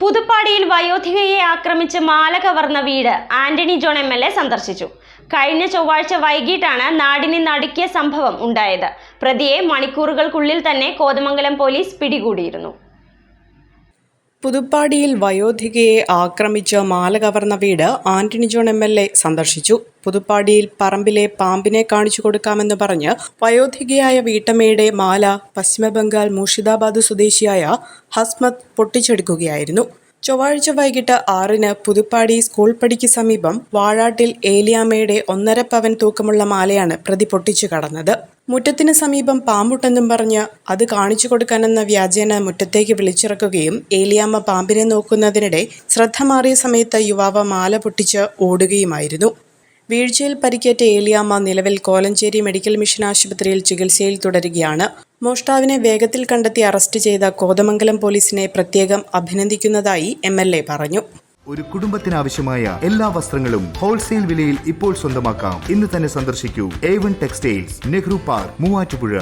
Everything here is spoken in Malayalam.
പുതുപ്പാടിയിൽ വയോധികയെ ആക്രമിച്ച് മാല കവർന്ന വീട് Antony John M L A സന്ദർശിച്ചു. കഴിഞ്ഞ ചൊവ്വാഴ്ച വൈകിട്ടാണ് നാടിനെ നടുക്കിയ സംഭവം ഉണ്ടായത്. പ്രതിയെ മണിക്കൂറുകൾക്കുള്ളിൽ തന്നെ കോതമംഗലം പോലീസ് പിടികൂടിയിരുന്നു. പുതുപ്പാടിയിൽ വയോധികയെ ആക്രമിച്ച് മാല കവർന്ന വീട് ആന്റണി ജോൺ എം സന്ദർശിച്ചു. പുതുപ്പാടിയിൽ പറമ്പിലെ പാമ്പിനെ കാണിച്ചു കൊടുക്കാമെന്ന് പറഞ്ഞ് വയോധികയായ വീട്ടമ്മയുടെ മാല പശ്ചിമബംഗാൾ മൂർഷിദാബാദ് സ്വദേശിയായ ഹസ്മത് പൊട്ടിച്ചെടുക്കുകയായിരുന്നു. ചൊവ്വാഴ്ച വൈകിട്ട് ആറിന് പുതുപ്പാടി സ്കൂൾ പടിക്ക് സമീപം വാഴാട്ടിൽ ഏലിയാമ്മയുടെ ഒന്നര പവൻ തൂക്കമുള്ള മാലയാണ് പ്രതി പൊട്ടിച്ചു കടന്നത്. മുറ്റത്തിന് സമീപം പാമ്പുട്ടെന്നും പറഞ്ഞ് അത് കാണിച്ചു കൊടുക്കാനെന്ന വ്യാജേന മുറ്റത്തേക്ക് വിളിച്ചിറക്കുകയും ഏലിയാമ്മ പാമ്പിനെ നോക്കുന്നതിനിടെ ശ്രദ്ധ മാറിയ സമയത്ത് യുവാവ് മാല പൊട്ടിച്ച് ഓടുകയുമായിരുന്നു. വീഴ്ചയിൽ പരിക്കേറ്റ ഏലിയാമ്മ നിലവിൽ കോലഞ്ചേരി മെഡിക്കൽ മിഷൻ ആശുപത്രിയിൽ ചികിത്സയിൽ തുടരുകയാണ്. മോഷ്ടാവിനെ വേഗത്തിൽ കണ്ടെത്തി അറസ്റ്റ് ചെയ്ത കോതമംഗലം പോലീസിനെ പ്രത്യേകം അഭിനന്ദിക്കുന്നതായി എം പറഞ്ഞു. ഒരു കുടുംബത്തിനാവശ്യമായ എല്ലാ വസ്ത്രങ്ങളും ഹോൾസെയിൽ വിലയിൽ ഇപ്പോൾ സ്വന്തമാക്കാം. ഇന്ന് തന്നെ സന്ദർശിക്കൂ. A one textiles Nehru park Muvattupuzha.